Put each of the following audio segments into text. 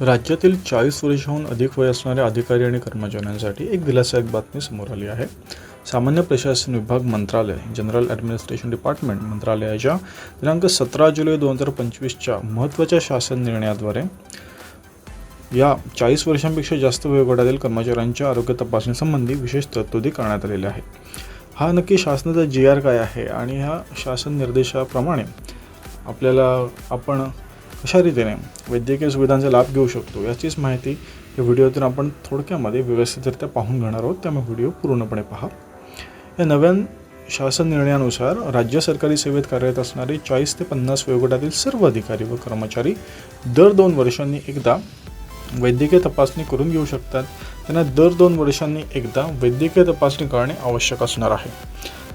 राज्यातील चाळीस वर्षाहून अधिक वय असणाऱ्या अधिकारी आणि कर्मचाऱ्यांसाठी एक दिलासादायक बातमी समोर आली आहे. सामान्य प्रशासन विभाग मंत्रालय जनरल ॲडमिनिस्ट्रेशन डिपार्टमेंट मंत्रालयाच्या दिनांक सतरा जुलै दोन हजार पंचवीसच्या महत्त्वाच्या शासन निर्णयाद्वारे या चाळीस वर्षांपेक्षा जास्त वयोगटातील कर्मचाऱ्यांच्या आरोग्य तपासणीसंबंधी विशेष तरतुदी करण्यात आलेल्या आहेत हा नक्की शासनाचा जी आर काय आहे आणि ह्या शासन निर्देशाप्रमाणे आपल्याला आपण कशा रीतीने वैद्यकीय सुविधांचा लाभ घेऊ शकतो याचीच माहिती या व्हिडिओतून आपण थोडक्यामध्ये व्यवस्थितरित्या पाहून घेणार आहोत. त्यामुळे व्हिडिओ पूर्णपणे पहा. या नव्या शासन निर्णयानुसार राज्य सरकारी सेवेत कार्यरत असणारे चाळीस ते पन्नास वयोगटातील सर्व अधिकारी व कर्मचारी दर दोन वर्षांनी एकदा वैद्यकीय तपासणी करून घेऊ शकतात. त्यांना दर दोन वर्षांनी एकदा वैद्यकीय तपासणी करणे आवश्यक असणार आहे.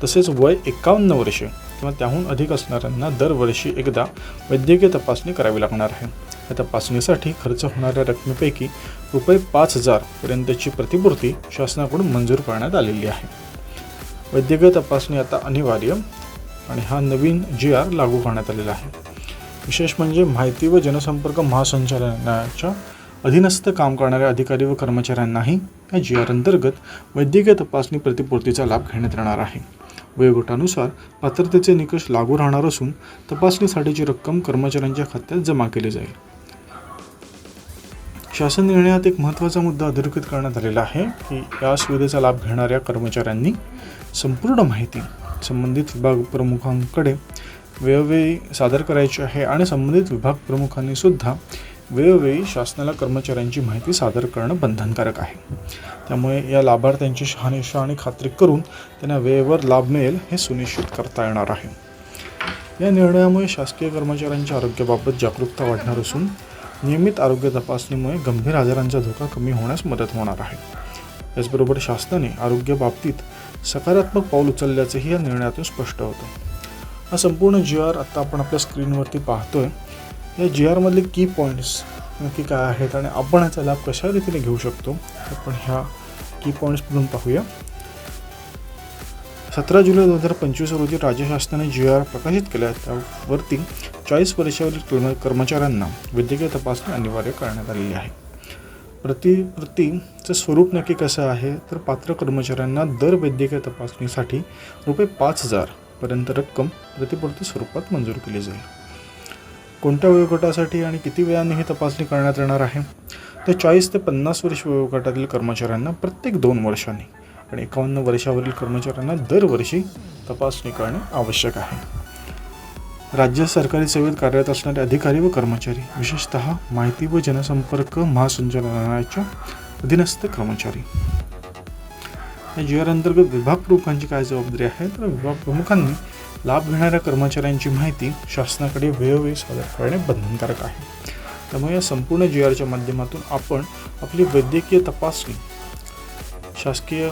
तसेच वय एकावन्न वर्षे किंवा त्याहून अधिक असणाऱ्यांना दरवर्षी एकदा वैद्यकीय तपासणी करावी लागणार आहे. या तपासणीसाठी खर्च होणाऱ्या रकमेपैकी रुपये पाच हजारपर्यंतची प्रतिपूर्ती शासनाकडून मंजूर करण्यात आलेली आहे. वैद्यकीय तपासणी आता अनिवार्य आणि हा नवीन जी आर लागू करण्यात आलेला आहे. विशेष म्हणजे माहिती व जनसंपर्क महासंचालनाच्या अधीनस्थ काम करणाऱ्या अधिकारी व कर्मचाऱ्यांनाही या जी आर अंतर्गत वैद्यकीय तपासणी प्रतिपूर्तीचा लाभ घेण्यात येणार आहे. वयोगटानुसार पात्रतेचे निकष लागू राहणार असून तपासणीसाठीची रक्कम कर्मचाऱ्यांच्या खात्यात जमा केली जाईल. शासन निर्णयात एक महत्त्वाचा मुद्दा अधोरेखित करण्यात आलेला आहे की या सुविधेचा लाभ घेणाऱ्या कर्मचाऱ्यांनी संपूर्ण माहिती संबंधित विभाग प्रमुखांकडे वेळोवेळी सादर करायची आहे आणि संबंधित विभाग प्रमुखांनी सुद्धा वेळोवेळी शासनाला कर्मचाऱ्यांची माहिती सादर करणं बंधनकारक आहे. त्यामुळे या लाभार्थ्यांची शहानिशा आणि खात्री करून त्यांना वेळेवर लाभ मिळेल हे सुनिश्चित करता येणार आहे. या निर्णयामुळे शासकीय कर्मचाऱ्यांच्या आरोग्याबाबत जागरूकता वाढणार असून नियमित आरोग्य तपासणीमुळे गंभीर आजारांचा धोका कमी होण्यास मदत होणार आहे. याचबरोबर शासनाने आरोग्याबाबतीत सकारात्मक पाऊल उचलल्याचंही या निर्णयातून स्पष्ट होतं. हा संपूर्ण जी आर आत्ता आपण आपल्या स्क्रीनवरती पाहतोय. या जी आरमधले की पॉईंट्स नक्की काय आहेत आणि आपण याचा लाभ कशा रीतीने घेऊ शकतो आपण ह्या की पॉईंट्समधून पाहूया. सतरा जुलै दोन हजार पंचवीस रोजी राज्य शासनाने जी आर प्रकाशित केल्या. त्यावरती चाळीस वर्षावरील कर्म कर्मचाऱ्यांना वैद्यकीय तपासणी अनिवार्य करण्यात आलेली आहे. प्रतिपूर्तीचं स्वरूप नक्की कसं आहे? तर पात्र कर्मचाऱ्यांना दर वैद्यकीय तपासणीसाठी रुपये पाच हजारपर्यंत रक्कम प्रतिपूर्ती स्वरूपात मंजूर केली जाईल. कोणत्या वयोगटासाठी आणि किती वेळाने ही तपासणी करण्यात येणार आहे? तर चाळीस ते पन्नास वर्ष वयोगटातील कर्मचाऱ्यांना प्रत्येक दोन वर्षांनी आणि एकावन्न वर्षावरील कर्मचाऱ्यांना दरवर्षी तपासणी करणे आवश्यक आहे. राज्य सरकारी सेवेत कार्यरत असणारे अधिकारी व कर्मचारी विशेषतः माहिती व जनसंपर्क महासंचालनालयाच्या अधीनस्थ कर्मचारी. या जी आर अंतर्गत विभाग प्रमुखांची काय जबाबदारी आहे? तर विभाग प्रमुखांनी लाभ घेणाऱ्या कर्मचाऱ्यांची माहिती शासनाकडे वेळोवेळी सादर करणे बंधनकारक आहे. त्यामुळे या संपूर्ण जी आरच्या माध्यमातून आपण आपली वैद्यकीय तपासणी शासकीय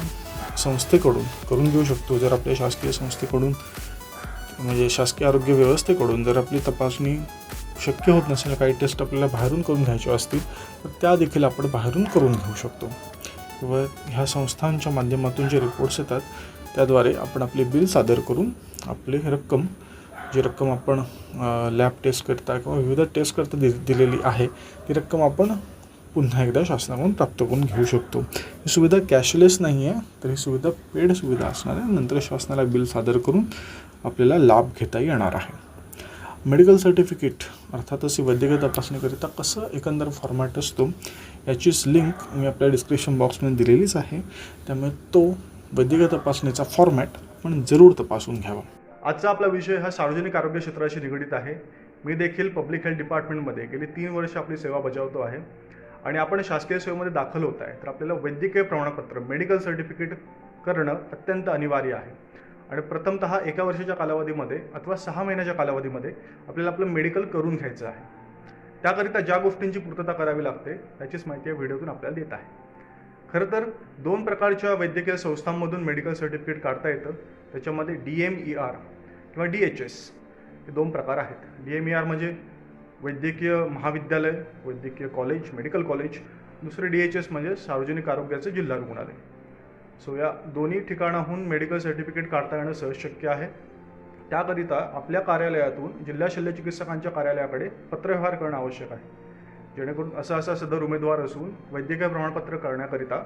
संस्थेकडून करून घेऊ शकतो. जर आपल्या शासकीय संस्थेकडून म्हणजे शासकीय आरोग्य व्यवस्थेकडून जर आपली तपासणी शक्य होत नसेल काही टेस्ट आपल्याला बाहेरून करून घ्यायचे असतील तर त्या देखील आपण बाहेरून करून घेऊ शकतो. किंवा ह्या संस्थांच्या माध्यमातून जे रिपोर्ट्स येतात त्याद्वारे आपण आपले बिल सादर करून आपली रक्कम जी रक्कम आपण लॅब टेस्ट करता किंवा विविध टेस्ट करता दि दिलेली आहे ती रक्कम आपण पुन्हा एकदा शासनाकडून प्राप्त करून घेऊ शकतो. ही सुविधा कॅशलेस नाही आहे तर ही सुविधा पेड सुविधा असणार आहे. नंतर शासनाला बिल सादर करून आपल्याला लाभ घेता येणार आहे. मेडिकल सर्टिफिकेट अर्थातच ही वैद्यकीय तपासणीकरिता कसं एकंदर फॉर्मॅट असतो याचीच लिंक मी आपल्या डिस्क्रिप्शन बॉक्समध्ये दिलेलीच आहे. त्यामुळे तो वैद्यकीय तपासणीचा फॉर्मॅट आपण जरूर तपासून घ्यावा. आजचा आपला विषय हा सार्वजनिक आरोग्य क्षेत्राशी निगडीत आहे. मी देखील पब्लिक हेल्थ डिपार्टमेंटमध्ये गेली तीन वर्ष आपली सेवा बजावतो आहे. आणि आपण शासकीय सेवेमध्ये दाखल होत आहे तर आपल्याला वैद्यकीय प्रमाणपत्र मेडिकल सर्टिफिकेट करणं अत्यंत अनिवार्य आहे. आणि प्रथमतः एका वर्षाच्या कालावधीमध्ये अथवा सहा महिन्याच्या कालावधीमध्ये आपल्याला आपलं मेडिकल करून घ्यायचं आहे. त्याकरिता ज्या गोष्टींची पूर्तता करावी लागते त्याचीच माहिती या व्हिडिओतून आपल्याला देत आहे. खरं तर दोन प्रकारच्या वैद्यकीय संस्थांमधून मेडिकल सर्टिफिकेट काढता येतं. त्याच्यामध्ये डी एम ई आर किंवा डी एच एस हे दोन प्रकार आहेत. डी एम ई आर म्हणजे वैद्यकीय महाविद्यालय वैद्यकीय कॉलेज मेडिकल कॉलेज. दुसरे डी एच एस म्हणजे सार्वजनिक आरोग्याचं जिल्हा रुग्णालय. सो या दोन्ही ठिकाणाहून मेडिकल सर्टिफिकेट काढता येणं सहज शक्य आहे. त्याकरिता आपल्या कार्यालयातून जिल्हा शल्य चिकित्सकांच्या कार्यालयाकडे पत्रव्यवहार करणं आवश्यक आहे. जेणेकरून असा असा सदर उमेदवार असून वैद्यकीय प्रमाणपत्र करण्याकरिता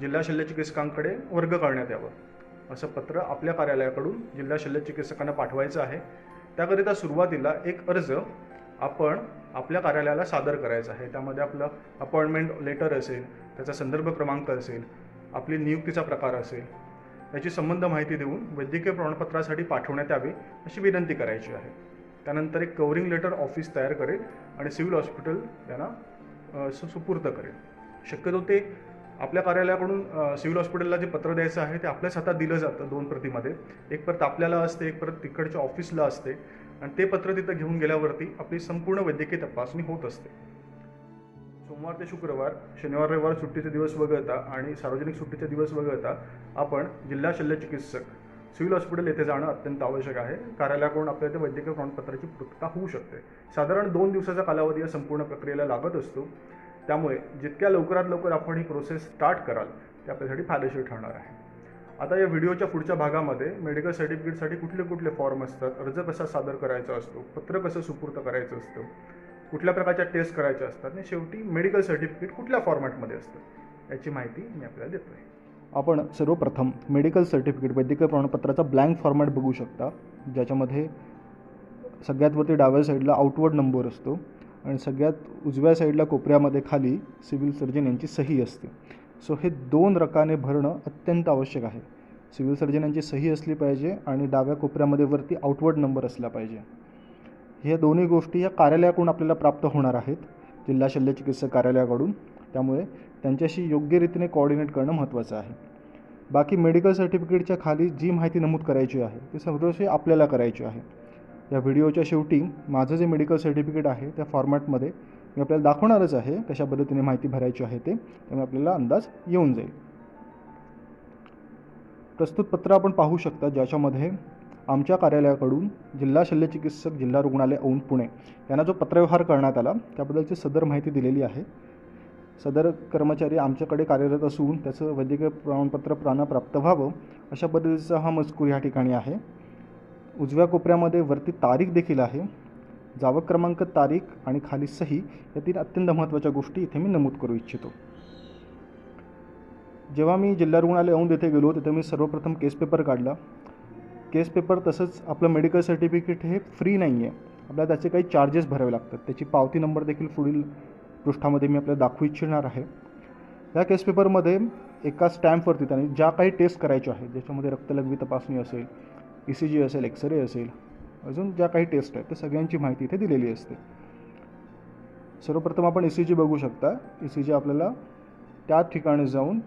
जिल्हा शल्य चिकित्सकांकडे वर्ग करण्यात यावं. असं पत्र आपल्या कार्यालयाकडून जिल्हा शल्य चिकित्सकांना पाठवायचं आहे. त्याकरिता सुरुवातीला एक अर्ज आपण आपल्या कार्यालयाला सादर करायचा आहे. त्यामध्ये आपलं अपॉइंटमेंट लेटर असेल त्याचा संदर्भ क्रमांक असेल आपली नियुक्तीचा प्रकार असेल याची संबंध माहिती देऊन वैद्यकीय प्रमाणपत्रासाठी पाठवण्यात यावी अशी विनंती करायची आहे. त्यानंतर एक कवरिंग लेटर ऑफिस तयार करेल आणि सिव्हिल हॉस्पिटल त्यांना सु- सुपूर्द करेल. शक्यतो ते आपल्या कार्यालयाकडून सिव्हिल हॉस्पिटलला जे पत्र द्यायचं आहे ते आपल्याच हातात दिलं जातं दोन प्रतीमध्ये. एक परत आपल्याला असते एक परत तिकडच्या ऑफिसला असते. आणि ते पत्र तिथं घेऊन गेल्यावरती आपली संपूर्ण वैद्यकीय तपासणी होत असते. सोमवार ते शुक्रवार शनिवार रविवार सुट्टीचे दिवस वगळता आणि सार्वजनिक सुट्टीचे दिवस वगळता आपण जिल्हा शल्य चिकित्सक सिव्हिल हॉस्पिटल येथे जाणं अत्यंत आवश्यक आहे. कार्यालयाकडून आपल्या वैद्यकीय प्रमाणपत्राची पूर्तता होऊ शकते. साधारण दोन दिवसाचा कालावधी या संपूर्ण प्रक्रियेला लागत असतो. त्यामुळे जितक्या लवकरात लवकर आपण ही प्रोसेस स्टार्ट कराल ते आपल्यासाठी फायदेशीर ठरणार आहे. आता या व्हिडिओच्या पुढच्या भागामध्ये मेडिकल सर्टिफिकेटसाठी कुठले कुठले फॉर्म असतात अर्ज कसा सादर करायचा असतो पत्र कसं सुपूर्त करायचं असतं कुठल्या प्रकारच्या टेस्ट करायच्या असतात आणि शेवटी मेडिकल सर्टिफिकेट कुठल्या फॉर्मॅटमध्ये असतं याची माहिती मी आपल्याला देतो आहे आपण सर्वप्रथम मेडिकल सर्टिफिकेट वैद्यकीय प्रमाणपत्राचा ब्लँक फॉर्मॅट बघू शकता ज्याच्यामध्ये सगळ्यात वरती डाव्या साईडला आउटवर्ड नंबर असतो. आणि सगळ्यात उजव्या साईडला कोपऱ्यामध्ये खाली सिव्हिल सर्जन यांची सही असते. सो हे दोन रकाने भरणं अत्यंत आवश्यक आहे. सिव्हिल सर्जन यांची सही असली पाहिजे आणि डाव्या कोपऱ्यामध्ये वरती आउटवर्ड नंबर असला पाहिजे. ह्या दोन्ही गोष्टी या कार्यालयाकडून आपल्याला प्राप्त होणार आहेत जिल्हा शल्य चिकित्सक कार्यालयाकडून. त्यामुळे त्यांच्याशी योग्य रीतीने कोऑर्डिनेट करणं महत्त्वाचं आहे. बाकी मेडिकल सर्टिफिकेटच्या खाली जी माहिती नमूद करायची आहे ती सर्वशी आपल्याला करायची आहे. या व्हिडिओच्या शेवटी माझं जे मेडिकल सर्टिफिकेट आहे त्या फॉर्मॅटमध्ये मी आपल्याला दाखवणारच आहे कशा पद्धतीने माहिती भरायची आहे ते. त्यामुळे आपल्याला अंदाज येऊन जाईल. प्रस्तुत पत्र आपण पाहू शकता ज्याच्यामध्ये आमच्या कार्यालयाकडून जिल्हा शल्यचिकित्सक जिल्हा रुग्णालय औंध पुणे यांना जो पत्रव्यवहार करण्यात आला त्याबद्दलची सदर माहिती दिलेली आहे. सदर कर्मचारी आमच्याकडे कार्यरत असून त्याचं वैद्यकीय प्रमाणपत्र प्राणा प्राप्त व्हावं अशा पद्धतीचा हा मजकूर या ठिकाणी आहे. उजव्या कोपऱ्यामध्ये वरती तारीख देखील आहे. जावक क्रमांक तारीख आणि खाली सही या तीन अत्यंत महत्त्वाच्या गोष्टी इथे मी नमूद करू इच्छितो. जेव्हा मी जिल्हा रुग्णालय औंध येथे गेलो तिथे मी सर्वप्रथम केस पेपर काढला. केस पेपर तसंच आपलं मेडिकल सर्टिफिकेट हे फ्री नाही आहे आपल्याला त्याचे काही चार्जेस भरावे लागतात. त्याची पावती नंबर देखील पुढील पृष्ठामध्ये मी आपल्याला दाखवू इच्छिणार आहे. या केस पेपरमध्ये एका स्टॅम्पवरती त्यांनी ज्या काही टेस्ट करायच्या आहेत ज्याच्यामध्ये रक्तलघवी तपासणी असेल ई सी जी असेल एक्सरे असेल अजून ज्या काही टेस्ट आहेत त्या सगळ्यांची माहिती इथे दिलेली असते. सर्वप्रथम आपण ई सी जी बघू शकता. ई सी जी आपल्याला त्या ठिकाणी जाऊन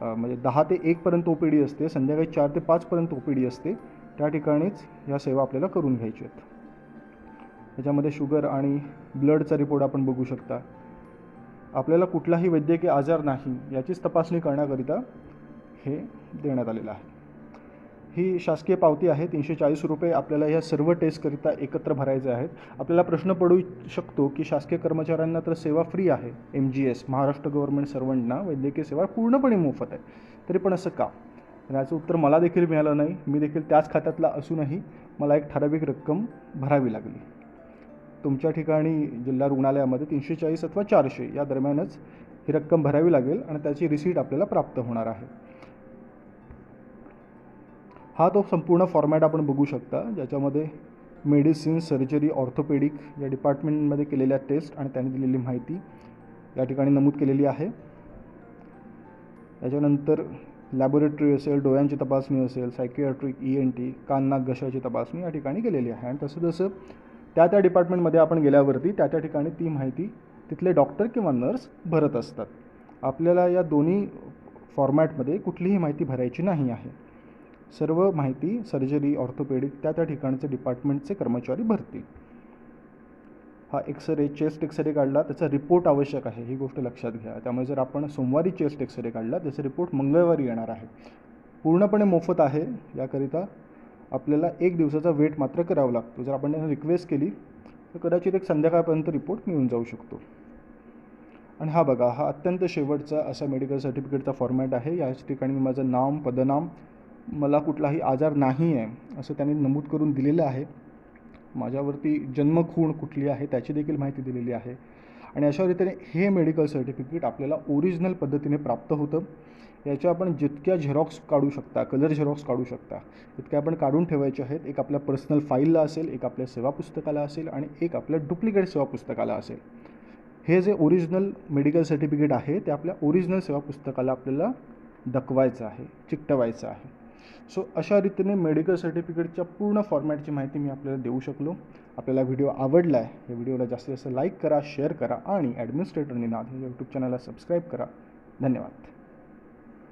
म्हणजे दहा ते एकपर्यंत ओ पी डी असते संध्याकाळी चार ते पाचपर्यंत ओ पी डी असते. त्या ठिकाणीच ह्या सेवा आपल्याला करून घ्यायच्या आहेत. त्याच्यामध्ये शुगर आणि ब्लडचा रिपोर्ट आपण बघू शकता. आपल्याला कुठलाही वैद्यकीय आजार नाही याचीच तपासणी करण्याकरिता हे देण्यात आलेलं आहे. ही शासकीय पावती आहे. तीनशे चाळीस रुपये आपल्याला या सर्व टेस्टकरिता एकत्र भरायचे आहेत. आपल्याला प्रश्न पडू शकतो की शासकीय कर्मचाऱ्यांना तर सेवा फ्री आहे. M G S Maharashtra government सर्वंटना वैद्यकीय सेवा पूर्णपणे मोफत आहे. तरी पण असं का? तर याचं उत्तर मला देखील मिळालं नाही. मी देखील त्याच खात्यातला असूनही मला एक ठराविक रक्कम भरावी लागली. तुमच्या ठिकाणी जिल्हा रुग्णालयामध्ये तीनशे चाळीस अथवा चारशे या दरम्यानच ही रक्कम भरावी लागेल आणि त्याची रिसीट आपल्याला प्राप्त होणार आहे. हा तो संपूर्ण फॉर्मॅट आपण बघू शकता ज्याच्यामध्ये मेडिसिन सर्जरी ऑर्थोपेडिक या डिपार्टमेंटमध्ये केलेल्या टेस्ट आणि त्यांनी दिलेली माहिती या ठिकाणी नमूद केलेली आहे. याच्यानंतर लॅबोरेटरी असेल डोळ्यांची तपासणी असेल सायकियाट्रिक ई एन टी कान नाक घशाची तपासणी या ठिकाणी केलेली आहे. आणि तसं जसं त्या त्या डिपार्टमेंटमध्ये आपण गेल्यावरती त्या त्या ठिकाणी ती माहिती तिथले डॉक्टर किंवा नर्स भरत असतात. आपल्याला या दोन्ही फॉर्मॅटमध्ये कुठलीही माहिती भरायची नाही आहे. सर्व माहिती सर्जरी ऑर्थोपेडिक त्या त्या ठिकाणचे डिपार्टमेंटचे कर्मचारी भरतील. हा एक्सरे चेस्ट एक्सरे काढला त्याचा रिपोर्ट आवश्यक आहे ही गोष्ट लक्षात घ्या. त्यामुळे जर आपण सोमवारी चेस्ट एक्सरे काढला त्याचा रिपोर्ट मंगळवारी येणार आहे. पूर्णपणे मोफत आहे याकरिता आपल्याला एक दिवसाचा वेट मात्र करावा लागतो. जर आपण त्यांना रिक्वेस्ट केली तर कदाचित एक संध्याकाळपर्यंत रिपोर्ट मिळून जाऊ शकतो. आणि हा बघा हा अत्यंत शेवटचा असा मेडिकल सर्टिफिकेटचा फॉर्मॅट आहे. याच ठिकाणी मी माझं नाम पदनाम मला कुठलाही आजार नाही आहे असं त्यांनी नमूद करून दिलेलं आहे. माझ्यावरती जन्मखूण कुठली आहे त्याची देखील माहिती दिलेली आहे. आणि अशा रीतीने हे मेडिकल सर्टिफिकेट आपल्याला ओरिजिनल पद्धतीने प्राप्त होतं. याच्या आपण जितक्या झेरॉक्स काढू शकता कलर झेरॉक्स काढू शकता तितक्या आपण काढून ठेवायचे आहेत. एक आपल्या पर्सनल फाईलला असेल एक आपल्या सेवा पुस्तकाला असेल आणि एक आपल्या डुप्लिकेट सेवा पुस्तकाला असेल. हे जे ओरिजिनल मेडिकल सर्टिफिकेट आहे ते आपल्या ओरिजिनल सेवा पुस्तकाला आपल्याला डकवायचं आहे चिकटवायचं आहे. सो अशा रीतीने मेडिकल सर्टिफिकेटच्या पूर्ण फॉर्मॅटची माहिती मी आपल्याला देऊ शकलो. आपल्याला व्हिडिओ आवडला आहे या व्हिडिओला जास्तीत जास्त लाईक करा शेअर करा आणि ॲडमिनिस्ट्रेटर निनाद यूट्यूब चॅनलला सबस्क्राईब करा. धन्यवाद.